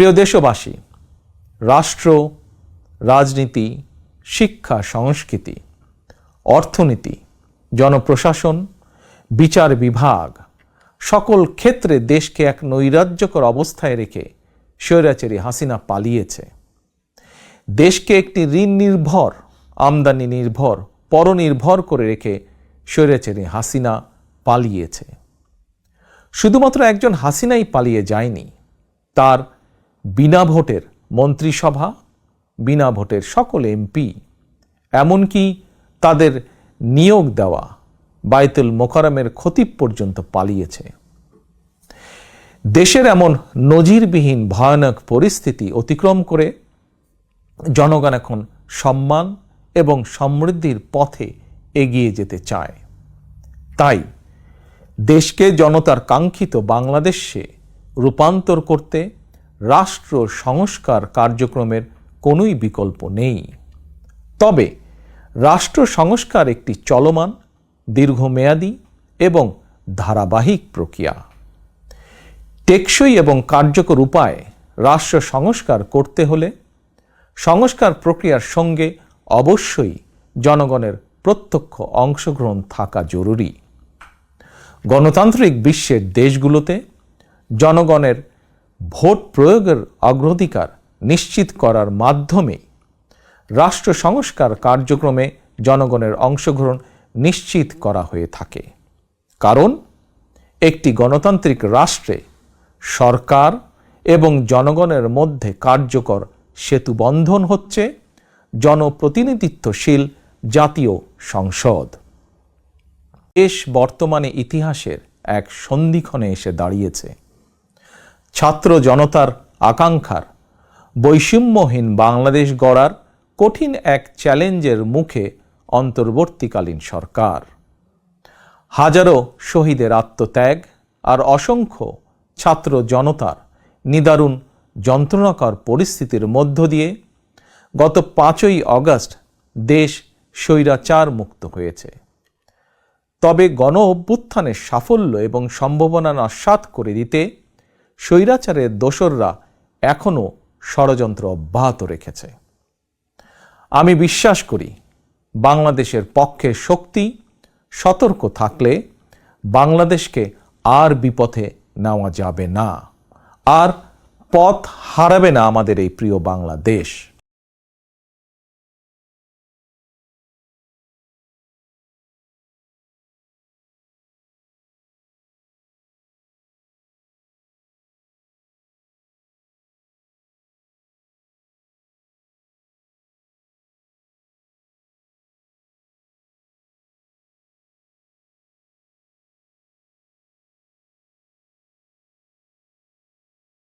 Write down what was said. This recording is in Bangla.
প্রিয় দেশবাসী, রাষ্ট্র, রাজনীতি, শিক্ষা, সংস্কৃতি, অর্থনীতি, জনপ্রশাসন, বিচার বিভাগ সকল ক্ষেত্রে দেশকে এক নৈরাজ্যকর অবস্থায় রেখে স্বৈরাচারী হাসিনা পালিয়েছে। দেশকে একটি ঋণ নির্ভর আমদানি নির্ভর, পরনির্ভর করে রেখে স্বৈরাচারী হাসিনা পালিয়েছে। শুধুমাত্র একজন হাসিনাই পালিয়ে যায়নি, তার বিনা ভোটের মন্ত্রিসভা, বিনা ভোটের সকল এমপি, এমনকি তাদের নিয়োগ দেওয়া বাইতুল মোকারমের খতিব পর্যন্ত পালিয়েছে। দেশের এমন নজিরবিহীন ভয়ানক পরিস্থিতি অতিক্রম করে জনগণ এখন সম্মান এবং সমৃদ্ধির পথে এগিয়ে যেতে চায়। তাই দেশকে জনতার কাঙ্ক্ষিত বাংলাদেশে রূপান্তর করতে রাষ্ট্র সংস্কার কার্যক্রমের কোনোই বিকল্প নেই। তবে রাষ্ট্র সংস্কার একটি চলমান, দীর্ঘমেয়াদী এবং ধারাবাহিক প্রক্রিয়া। টেকসই এবং কার্যকর উপায়ে রাষ্ট্র সংস্কার করতে হলে সংস্কার প্রক্রিয়ার সঙ্গে অবশ্যই জনগণের প্রত্যক্ষ অংশগ্রহণ থাকা জরুরি। গণতান্ত্রিক বিশ্বের দেশগুলোতে জনগণের ভোট প্রয়োগের অগ্রাধিকার নিশ্চিত করার মাধ্যমে রাষ্ট্র সংস্কার কার্যক্রমে জনগণের অংশগ্রহণ নিশ্চিত করা হয়ে থাকে। কারণ, একটি গণতান্ত্রিক রাষ্ট্রে সরকার এবং জনগণের মধ্যে কার্যকর সেতুবন্ধন হচ্ছে জনপ্রতিনিধিত্বশীল জাতীয় সংসদ। দেশ বর্তমানে ইতিহাসের এক সন্ধিক্ষণে এসে দাঁড়িয়েছে। ছাত্র জনতার আকাঙ্ক্ষার বৈষম্যহীন বাংলাদেশ গড়ার কঠিন এক চ্যালেঞ্জের মুখে অন্তর্বর্তীকালীন সরকার। হাজারো শহীদের আত্মত্যাগ আর অসংখ্য ছাত্র জনতার নিদারুণ যন্ত্রণাকর পরিস্থিতির মধ্য দিয়ে গত পাঁচই অগস্ট দেশ স্বৈরাচার মুক্ত হয়েছে। তবে গণ অভ্যুত্থানের সাফল্য এবং সম্ভাবনা নস্বাত করে দিতে স্বৈরাচারের দোসররা এখনও ষড়যন্ত্র অব্যাহত রেখেছে। আমি বিশ্বাস করি, বাংলাদেশের পক্ষে শক্তি, সতর্ক থাকলে বাংলাদেশকে আর বিপথে নেওয়া যাবে না। আর পথ হারাবে না আমাদের এই প্রিয় বাংলাদেশ।